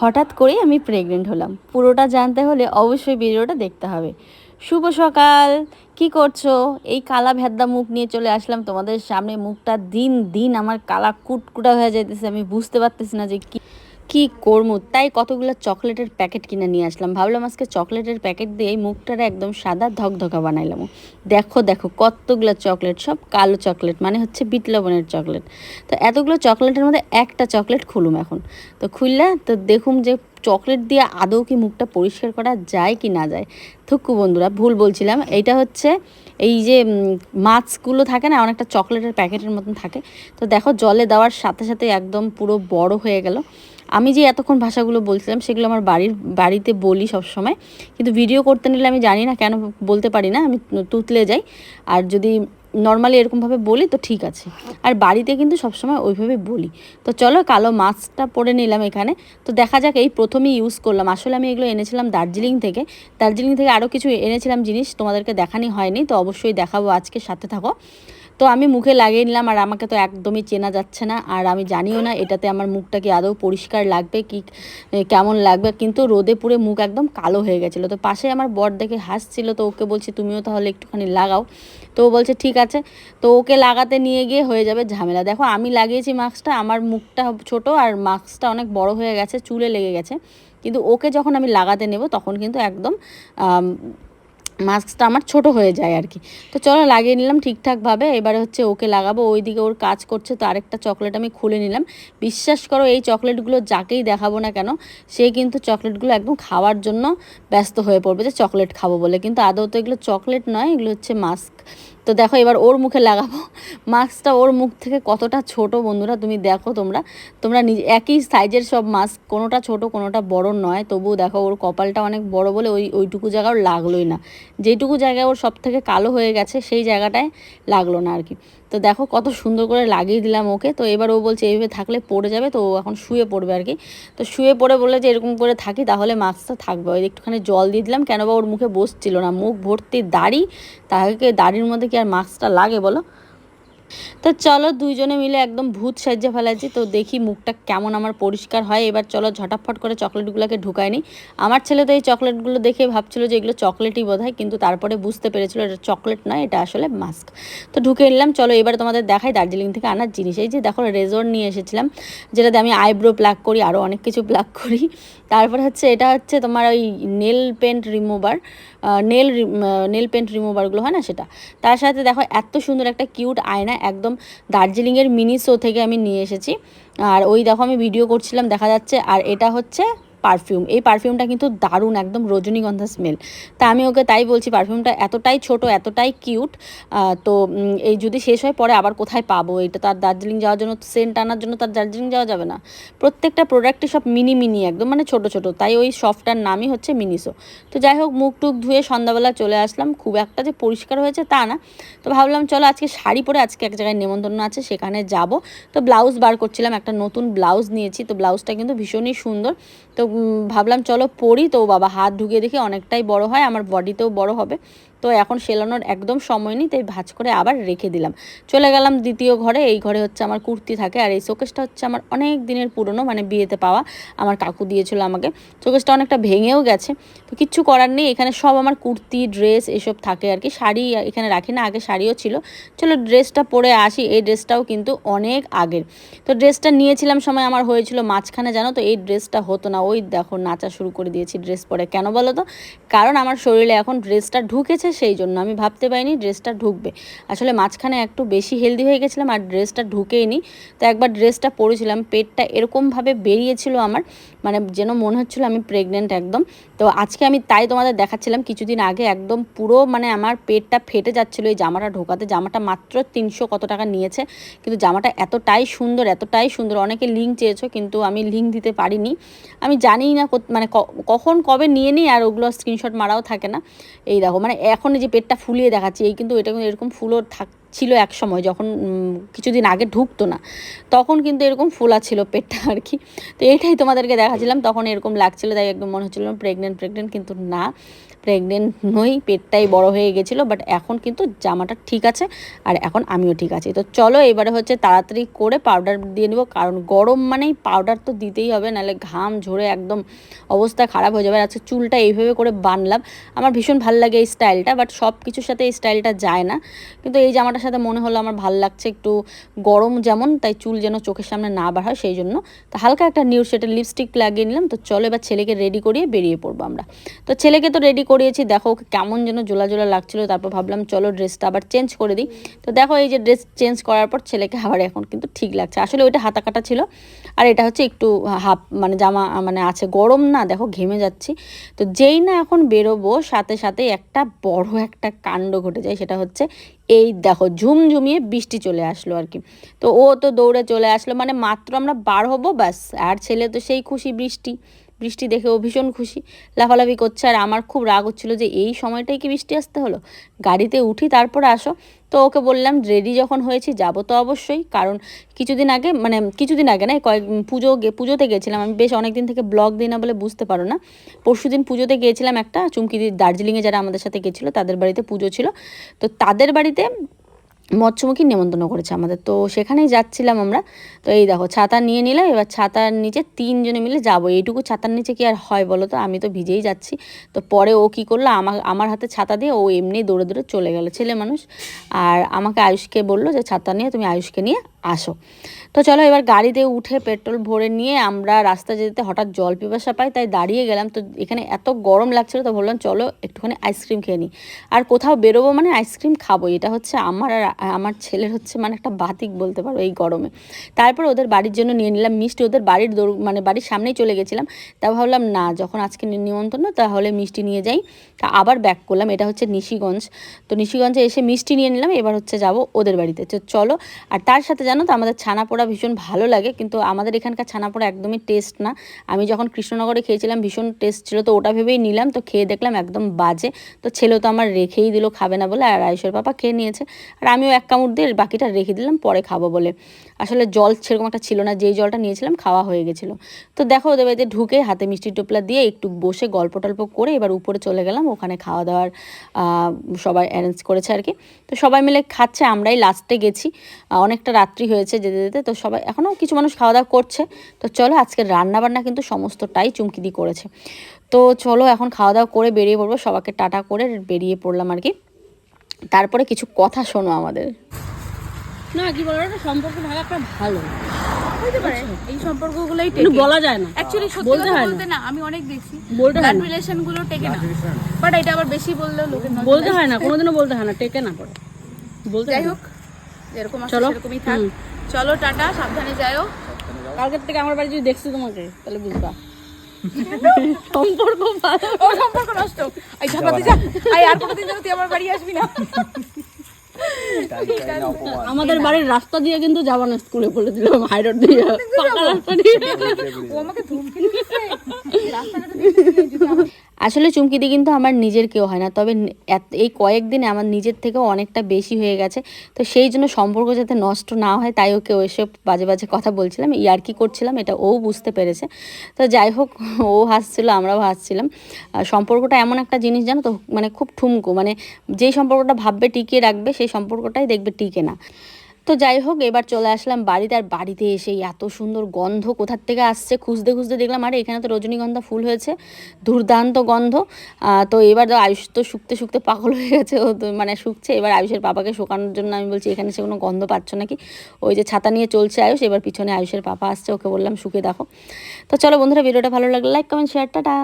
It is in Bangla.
হঠাৎ করেই আমি প্রেগনেন্ট হলাম। পুরোটা জানতে হলে অবশ্যই ভিডিওটা দেখতে হবে। শুভ সকাল, কি করছ? এই কালা ভেদ্দা মুখ নিয়ে চলে আসলাম তোমাদের সামনে। মুখটা দিন দিন আমার কালা কুটকুটা হয়ে যাইতেছে, আমি বুঝতে পারতেছি না যে কি কি করব তাই কতগুলো চকলেটের প্যাকেট কিনে নিয়ে আসলাম। ভাবলাম আজকে চকলেটের প্যাকেট দিয়ে মুখটারে একদম সাদা ধকধকা বানাইলাম। দেখো দেখো, কতগুলো চকলেট, সব কালো চকলেট মানে হচ্ছে বিট লবণের চকলেট। তো এতগুলো চকলেটের মধ্যে একটা চকলেট খুলুম এখন। তো খুললে তো দেখুম যে চকলেট দিয়ে আদৌ কি মুখটা পরিষ্কার করা যায় কি না যায়। থুকু বন্ধুরা, ভুল বলছিলাম। এইটা হচ্ছে এই যে মাছগুলো থাকে না, অনেকটা চকলেটের প্যাকেটের মতন থাকে। তো দেখো, জলে দেওয়ার সাথে সাথে একদম পুরো বড় হয়ে গেল। আমি যে এতক্ষণ ভাষাগুলো বলছিলাম, সেগুলো আমার বাড়ির, বাড়িতে বলি সব সময় কিন্তু ভিডিও করতে নিলে আমি জানি না কেন বলতে পারি না, আমি তুতলে যাই। আর যদি নর্মালি এরকমভাবে বলি, তো ঠিক আছে। আর বাড়িতে কিন্তু সবসময় ওইভাবে বলি। তো চলো কালো মাছটা পরে নিলাম এখানে। তো দেখা যাক, এই প্রথমেই ইউজ করলাম। আসলে আমি এগুলো এনেছিলাম দার্জিলিং থেকে। দার্জিলিং থেকে আরও কিছু এনেছিলাম জিনিস তোমাদেরকে দেখানি হয়নি, তো অবশ্যই দেখাবো আজকে, সাথে থাকো। তো আমি মুখে লাগিয়ে নিলাম আর আমাকে তো একদমই চেনা যাচ্ছে না। আর আমি জানিও না এটাতে আমার মুখটা কি আদৌ পরিষ্কার লাগবে, কি কেমন লাগবে। কিন্তু রোদে পুড়ে মুখ একদম কালো হয়ে গেছিল। তো পাশে আমার বর দেখে হাসছিল, তো ওকে বলছি, তুমিও তাহলে একটুখানি লাগাও। তো ও বলছে, ঠিক আছে। তো ওকে লাগাতে নিয়ে গিয়ে হয়ে যাবে ঝামেলা। দেখো, আমি লাগিয়েছি মাস্কটা, আমার মুখটা ছোট আর মাস্কটা অনেক বড় হয়ে গেছে, চুলে লেগে গেছে। কিন্তু ওকে যখন আমি লাগাতে নেব, তখন কিন্তু একদম মাস্কটা আমার ছোট হয়ে যায় আর কি। তো চলো লাগিয়ে নিলাম ঠিকঠাকভাবে। এবারে হচ্ছে ওকে লাগাবো। ওইদিকে ওর কাজ করছে, তো আরেকটা চকলেট আমি খুলে নিলাম। বিশ্বাস করো, এই চকলেটগুলো যাকেই দেখাবো না কেন, সে কিন্তু চকলেটগুলো একদম খাওয়ার জন্য ব্যস্ত হয়ে পড়বে যে চকলেট খাব বলে। কিন্তু আদৌ তো এগুলো চকলেট নয়, এগুলো হচ্ছে মাস্ক। তো দেখো এবার ওর মুখে লাগাবো। মাস্কটা ওর মুখ থেকে কতটা ছোট বন্ধুরা, তুমি দেখো তোমরা। তোমরা নিজে, একই সাইজের সব মাস্ক, কোনোটা ছোট, কোনোটা বড় নয়। তবুও দেখো ওর কপালটা অনেক বড় বলে ওই, ওইটুকু জায়গাও লাগলোই না। যেটুকু জায়গায় ওর সব থেকে কালো হয়ে গেছে, সেই জায়গাটায় লাগল না আর কি। তো দেখো কত সুন্দর করে লাগিয়ে দিলাম ওকে। তো এবার ও বলছে, এইভাবে থাকলে পড়ে যাবে। তো ও এখন শুয়ে পড়বে আর কি। তো শুয়ে পড়ে বললে যে, এরকম করে থাকি, তাহলে মাস্কটা থাকবে। ওই একটুখানি জল দিয়ে দিলাম কেন বা ওর মুখে বসছিল না। মুখ ভর্তি দাড়ি, তাকে দাড়ির মধ্যে কি আর মাস্কটা লাগে বলো? তো চলো দুইজনে মিলে একদম ভূত সাজ্জা ফেলাচ্ছি তো দেখি মুখটা কেমন আমার পরিষ্কার হয়। এবার চলো ঝটাফট করে চকলেটগুলোকে ঢুকায় নি আমার ছেলে তো এই চকলেটগুলো দেখে ভাবছিল যে এগুলো চকলেটই বোধ কিন্তু তারপরে বুঝতে পেরেছিল এটা চকলেট নয়, এটা আসলে মাস্ক। তো ঢুকে নিলাম, চলো এবার তোমাদের দেখাই দার্জিলিং থেকে আনার জিনিস। এই যে দেখো রেজর নিয়ে এসেছিলাম, যেটাতে আমি আইব্রো প্লাক করি আরও অনেক কিছু প্লাক করি। তারপর হচ্ছে এটা হচ্ছে তোমার ওই nail paint remover nail nail paint রিমুভারগুলো হয় না সেটা? তার সাথে দেখো এত সুন্দর একটা কিউট আয়না, একদম দার্জিলিংয়ের মিনি শো থেকে আমি নিয়ে এসেছি। আর ওই দেখো আমি ভিডিও করছিলাম, দেখা যাচ্ছে। আর এটা হচ্ছে পারফিউম এই পারফিউমটা কিন্তু দারুণ, একদম রজনীগন্ধা স্মেল তা আমি ওকে তাই বলছি পারফিউমটা এতটাই ছোট, এতটাই কিউট তো এই যদি শেষ হয় পরে আবার কোথায় পাবো? এটা তার দার্জিলিং যাওয়ার জন্য, সেন্ট আনার জন্য তার দার্জিলিং যাওয়া যাবে না। প্রত্যেকটা প্রোডাক্টই সব মিনি মিনি একদম মানে ছোট ছোট। তাই ওই সফটটার নামই হচ্ছে মিনিসো তো যাই হোক, মুখ টুক ধুয়ে সন্ধ্যাবেলা চলে আসলাম। খুব একটা যে পরিষ্কার হয়েছে তা না। তো ভাবলাম, চলো আজকে শাড়ি পরে আজকে এক জায়গায় নেমন্তন্ন আছে, সেখানে যাব। তো ব্লাউজ বার করছিলাম, একটা নতুন ব্লাউজ নিয়েছি। তো ব্লাউজটা কিন্তু ভীষণই সুন্দর। তো ভাবলাম, চলো পড়ি। তো বাবা হাত ঢুকিয়ে দেখি অনেকটাই বড় হয়, আমার বডিতেও বড় হবে। তো এখন সেলানোর একদম সময় নেই, তাই ভাজ করে আবার রেখে দিলাম। চলে গেলাম দ্বিতীয় ঘরে, এই ঘরে হচ্ছে আমার কুর্তি থাকে আর এই শোকেসটা হচ্ছে আমার অনেক দিনের পুরনো মানে বিয়েতে পাওয়া। আমার কাকু দিয়েছিল আমাকে। শোকেসটা অনেকটা ভেঙেও গেছে। তো কিচ্ছু করার নেই, এখানে সব আমার কুর্তি, ড্রেস এসব থাকে আর কি। শাড়ি এখানে রাখি না, আগে শাড়িও ছিল। চলো ড্রেসটা পরে আসি, এই ড্রেসটাও কিন্তু অনেক আগের। তো ড্রেসটা নিয়েছিলাম সময় আমার হয়েছিল মাঝখানে, জানো তো? এই ড্রেসটা হতো না। ওই দেখো, নাচা শুরু করে দিয়েছি ড্রেস পরে। কেন বলো তো? কারণ আমার শরীরে এখন ড্রেসটা ঢুকেছে সেই জন্য। আমি ভাবতে পারিনি ড্রেসটা ঢুকবে। আসলে মাঝখানে একটু বেশি হেলদি হয়ে গেছিলাম আর ড্রেসটা ঢুকেই নি তো একবার ড্রেসটা পরেছিলাম, পেটটা এরকমভাবে বেরিয়েছিল আমার মানে যেন মনে হচ্ছিল আমি প্রেগনেন্ট একদম। তো আজকে আমি তাই তোমাদের দেখাচ্ছিলাম, কিছুদিন আগে একদম পুরো মানে আমার পেটটা ফেটে যাচ্ছিল, এই জামাটা ঢোকাতে। জামাটা মাত্র তিনশো কত টাকা নিয়েছে, কিন্তু জামাটা এতটাই সুন্দর এতটাই সুন্দর। অনেকে লিঙ্ক চেয়েছো, কিন্তু আমি লিঙ্ক দিতে পারিনি। আমি জানিই না মানে কখন কবে নিয়ে নিই, আর ওগুলো স্ক্রিনশট মারাও থাকে না। এই দেখো মানে এখন যে পেটটা ফুলিয়ে দেখাচ্ছি এই কিন্তু এটা কিন্তু এরকম ফুলও থাক ছিল এক সময় যখন কিছুদিন আগে ঢুকতো না, তখন কিন্তু এরকম ফোলা ছিল পেটটা আর কি। তো এটাই তোমাদেরকে দেখাছিলাম তখন এরকম লাগছিল, তাই একদম মনে হচ্ছিল প্রেগনেন্ট প্রেগনেন্ট কিন্তু না প্রেগনেন্ট নই, পেটটাই বড় হয়ে গেছিল বাট এখন কিন্তু জামাটা ঠিক আছে আর এখন আমিও ঠিক আছি। তো চলো এবারে হচ্ছে তাড়াতাড়ি করে পাউডার দিয়ে নেব, কারণ গরম মানেই পাউডার তো দিতেই হবে, নাহলে ঘাম ঝরে একদম অবস্থা খারাপ হয়ে যাবে। আজকে চুলটা এইভাবে করে বানলাম, আমার ভীষণ ভালো লাগে এই স্টাইলটা বাট সব কিছুর সাথে এই স্টাইলটা যায় না। কিন্তু এই জামাটার সাথে মনে হলো আমার ভালো লাগছে একটু গরম যেমন, তাই চুল যেন চোখের সামনে না বার হয় সেই জন্য তো হালকা একটা নিউড শেডের লিপস্টিক লাগিয়ে নিলাম। তো চলো এবার ছেলেকে রেডি করিয়ে বেরিয়ে পড়ব আমরা। তো ছেলেকে তো রেডি করিয়েছি। দেখো কেমন যেন জোলা জোলা লাগছিল। তারপর ভাবলাম চলো ড্রেসটা আবার চেঞ্জ করে দিই। তো দেখো এই যে ড্রেস চেঞ্জ করার পর ছেলেকে আবার এখন কিন্তু ঠিক লাগছে। আসলে ওইটা হাতা কাটা ছিল। আর এটা হচ্ছে একটু হাফ মানে জামা মানে আছে গরম না, দেখো ঘেমে যাচ্ছি। তো যেই না এখন বেরোবো, সাথে সাথে একটা বড় একটা কাণ্ড ঘটে যায়। সেটা হচ্ছে এই দেখো, ঝুমঝুমিয়ে বৃষ্টি চলে আসলো আর কি। তো ও তো দৌড়ে চলে আসলো মানে মাত্র আমরা বার হব, ব্যাস। আর ছেলে তো সেই খুশি বৃষ্টি। বৃষ্টি দেখে ও ভীষণ খুশি। লাফালাফি করছে, আর আমার খুব রাগ হচ্ছিল যে এই সময়টাই কি বৃষ্টি আসতে হলো? গাড়িতে উঠি, তারপর আসো। তো ওকে বললাম রেডি যখন হয়েছি, যাব তো অবশ্যই। কারণ কিছুদিন আগে মানে কিছুদিন আগে না কয়েক পুজো পুজোতে গেছিলাম। আমি বেশ অনেক দিন থেকে ব্লগ দিই না বলে বুঝতে পারো না। পরশু দিন পুজোতে গিয়েছিলাম একটা চুমকিদি দার্জিলিংয়ে যারা আমাদের সাথে গেছিল, তাদের বাড়িতে পুজো ছিল। তো তাদের বাড়িতে মৎস্যমুখী নেমন্তন্ন করেছে আমাদের। তো সেখানেই যাচ্ছিলাম আমরা। তো এই দেখো, ছাতা নিয়ে নিলাম, এবার ছাতার নিচে তিনজনে মিলে যাব। এইটুকু ছাতার নিচে কি আর হয় বলো তো? আমি তো ভিজেই যাচ্ছি। তো পরে ও কি করল আমার আমার হাতে ছাতা দিয়ে ও এমনি দৌড়ে দৌড়ে চলে গেল, ছেলে মানুষ। আর আমাকে আয়ুষকে বলল যে, ছাতা নিয়ে, তুমি আয়ুষকে নিয়ে আসো। তো চলো এবার গাড়িতে উঠে পেট্রোল ভরে নিয়ে আমরা রাস্তা যেতে হঠাৎ জল পিপাসা পাই, তাই দাঁড়িয়ে গেলাম। তো এখানে এত গরম লাগছিল, তো বললাম, চলো একটুখানি আইসক্রিম খেয়ে নিই। আর কোথাও বেরোবো মানে আইসক্রিম খাব এটা হচ্ছে আমার আর আমার ছেলের হচ্ছে মানে একটা বাতিক বলতে পারো এই গরমে। তারপর ওদের বাড়ির জন্য নিয়ে নিলাম। মিষ্টি ওদের বাড়ির মানে বাড়ির সামনেই চলে গেছিলাম। তা ভাবলাম, না, যখন আজকে নিমন্ত্রণ, তাহলে মিষ্টি নিয়ে যাই। তা আবার ব্যাক করলাম। এটা হচ্ছে নিশিগঞ্জ। তো নিশিগঞ্জে এসে মিষ্টি নিয়ে নিলাম। এবার হচ্ছে যাব ওদের বাড়িতে। তো চলো, আর তার সাথে জানো তো, আমাদের ছানা পোড়া ভীষণ ভালো লাগে। কিন্তু আমাদের এখানকার ছানা পোড়া একদমই টেস্ট না। আমি যখন কৃষ্ণনগরে খেয়েছিলাম, ভীষণ টেস্ট ছিল। তো ওটা ভেবেই নিলাম। তো খেয়ে দেখলাম একদম বাজে। তো ছেলে তো আমার রেখেই দিল, খাবে না বলে। আর আয়ুষের পাপা খেয়ে নিয়েছে। আর আমিও এক কামড় দিয়ে বাকিটা রেখে দিলাম, পরে খাব বলে। আসলে জল সেরকম একটা ছিল না, যেই জলটা নিয়েছিলাম খাওয়া হয়ে গেছিল। তো দেখো, ওদের বাড়িতে ঢুকে হাতে মিষ্টি টোপলা দিয়ে একটু বসে গল্প টল্প করে এবার উপরে চলে গেলাম। ওখানে খাওয়া দাওয়ার সবাই অ্যারেঞ্জ করেছে আর কি। তো সবাই মিলে খাচ্ছে, আমরাই লাস্টে গেছি। অনেকটা রাত্রি হয়েছে যেতে যেতে, তো সবাই, এখনও কিছু মানুষ খাওয়া দাওয়া করছে। তো চলো আজকে রান্না বান্না কিন্তু সমস্তটাই চুমকি দিয়ে করেছে। তো চলো, এখন খাওয়া দাওয়া করে বেরিয়ে পড়ব। সবাইকে টাটা করে বেরিয়ে পড়লাম আর কি। তারপরে কিছু কথা শোনো আমাদের। না কি বলো একটা সম্পর্ক ভালো ভালো। হতে পারে। এই সম্পর্কগুলোই কিন্তু বলা যায় না। অ্যাকচুয়ালি সত্যি বলতে কথা না। বলতে না। আমি অনেক দেখছি। বলতে হয় রিলেশনগুলো টেকে না। বাট এটা আবার বেশি বললেও নজরে বলতে হয় না কোনোদিনও বলতে হয় না টেকে না পড়ে বলতে যাই হোক যেরকম আছে চলো। থাক। চলো টাটা সাবধানে যাও। কালকের থেকে আমার বাড়ি যদি দেখছি তোমাকে তাহলে বুঝবা। সম্পর্ক ও সম্পর্ক নষ্ট। এই ঝাপাতে যা। আই আর কোনোদিন যেন তুই আমার বাড়ি আসবি না। আমাদের বাড়ির রাস্তা দিয়ে কিন্তু যাবা না স্কুলে বলে দিলাম হাই রোড দিয়ে পাকা রাস্তা দিয়ে। ও আমাকে ধমকি দিচ্ছে রাস্তাঘাটে আসলে চুমকিদি কিন্তু আমার নিজের কেউ হয় না। তবে এই কয়েকদিনে আমার নিজের থেকেও অনেকটা বেশি হয়ে গেছে। তো সেই জন্য সম্পর্ক যাতে নষ্ট না হয়, তাই ওকে ওইসব বাজে বাজে কথা বলছিলাম। ইয়ার্কি করছিলাম, এটা ও বুঝতে পেরেছে। তো যাই হোক, ও হাসছিল, আমরাও হাসছিলাম। সম্পর্কটা এমন একটা জিনিস জানো তো মানে খুব ঠুমকো। মানে যেই সম্পর্কটা ভাববে টিকিয়ে রাখবে, সেই সম্পর্কটাই দেখবে টিকে না। তো যাই হোক, এবার চলে আসলাম বাড়িতে। আর বাড়িতে এসে এত সুন্দর গন্ধ কোথার থেকে আসছে? খুঁজতে খুঁজতে দেখলাম, আরে, এখানে তো রজনীগন্ধা ফুল হয়েছে, দুর্দান্ত গন্ধ। তো এবার তো আয়ুষ তো শুকতে শুকতে পাগল হয়ে গেছে, ও তো মানে শুকছে। এবার আয়ুষের পাপাকে শুকানোর জন্য আমি বলছি, এখানে সে কোনো গন্ধ পাচ্ছ নাকি? ওই যে ছাতা নিয়ে চলছে আয়ুষ, এবার পিছনে আয়ুষের পাপা আসছে, ওকে বললাম, শুকে দেখো। তো চলো বন্ধুরা, ভিডিওটা ভালো লাগলে লাইক কমেন্ট শেয়ার টাটা।